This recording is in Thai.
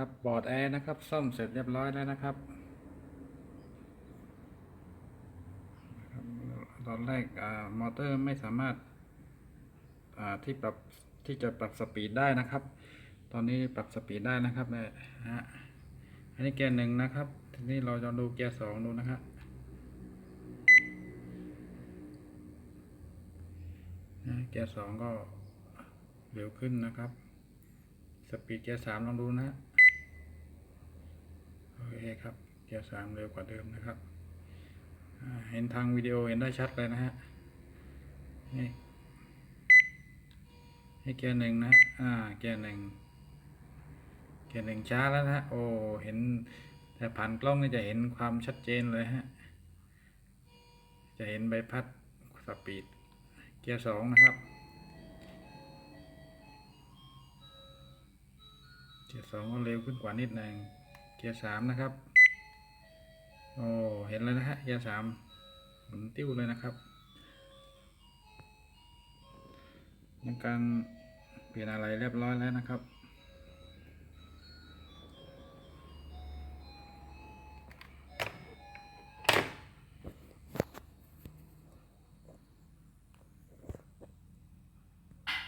ครับบอร์ดแอร์นะครับซ่อมเสร็จเรียบร้อยแล้วนะครับ ตอนแรกอมอเตอร์ไม่สามารถที่ปรับที่จะปรับสปีดได้นะครับ ตอนนี้ปรับสปีดได้นะครับเนี่ยฮะอันนี้เกียร์หนึ่งนะครับ ทีนี้เราจะดูเกียร์สองดูนะครับนะเกียร์สองก็เร็วขึ้นนะครับ สปีดเกียร์สามลองดูนะ คครับ เกียร์สามเร็วกว่าเดิมนะครับ เห็นทางวิดีโอเห็นได้ชัดเลยนะฮะ นี่ให้เกียร์หนึ่งนะ อ่า เกียร์หนึ่งเกียร์หนึ่งช้าแล้วนะฮะ โอ้ เห็น แต่ผ่านกล้องนี่จะเห็นความชัดเจนเลยฮะ จะเห็นใบพัดสปีด เกียร์สองนะครับ เกียร์สองก็เร็วขึ้นกว่านิดหนึ่ง เกียร์สามนะครับโอ้เห็นแล้วนะฮะเกียร์สามหมุนติ้วเลยนะครับในการเปลี่ยนอะไรเรียบร้อยแล้วนะครับ